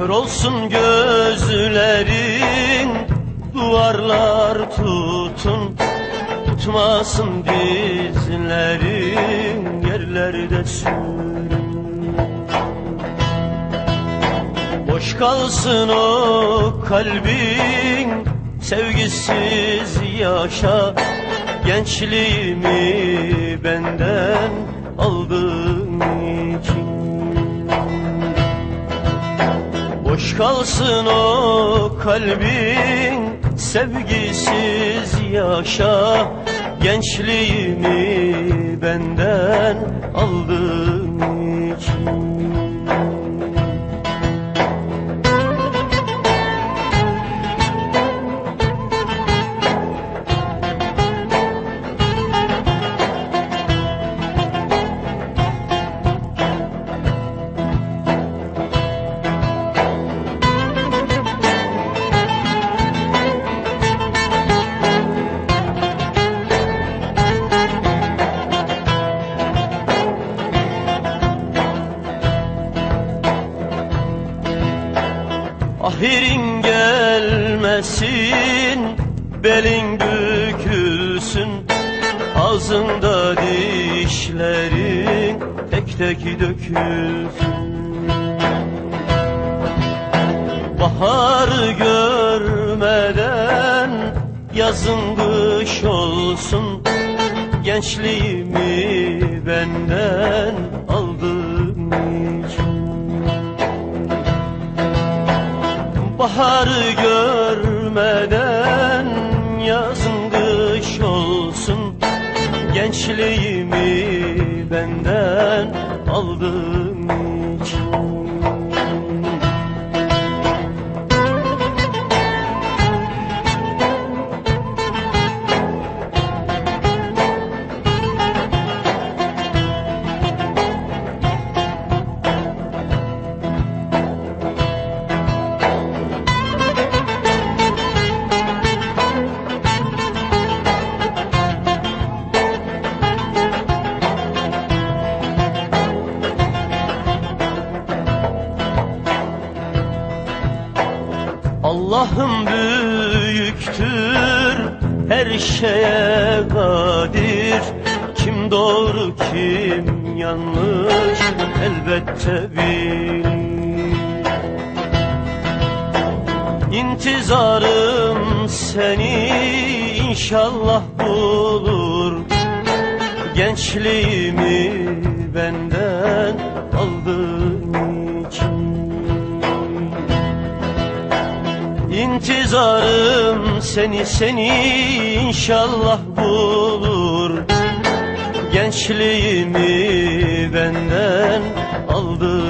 Kör olsun gözlerin Duvarlar tutun. Tutmasın dizlerin Yerlerde sürün. Boş kalsın o kalbin Sevgisiz yaşa. Gençliğimi benden kalsın o kalbin Sevgisiz yaşa. Gençliğimi benden aldığın için Ahirin gelmesin Belin bükülsün. Ağzında dişlerin Tek tek dökülsün. Baharı görmeden Yazın kış olsun. Gençliğimi benden aldın Baharı görmeden yazın kış olsun. Gençliğimi benden aldın Allah'ım büyüktür, her şeye kadir. Kim doğru kim yanlış elbette bilir. İntizarım seni inşallah bulur. Gençliğimi İntizarım seni seni inşallah bulur. Gençliğimi benden aldın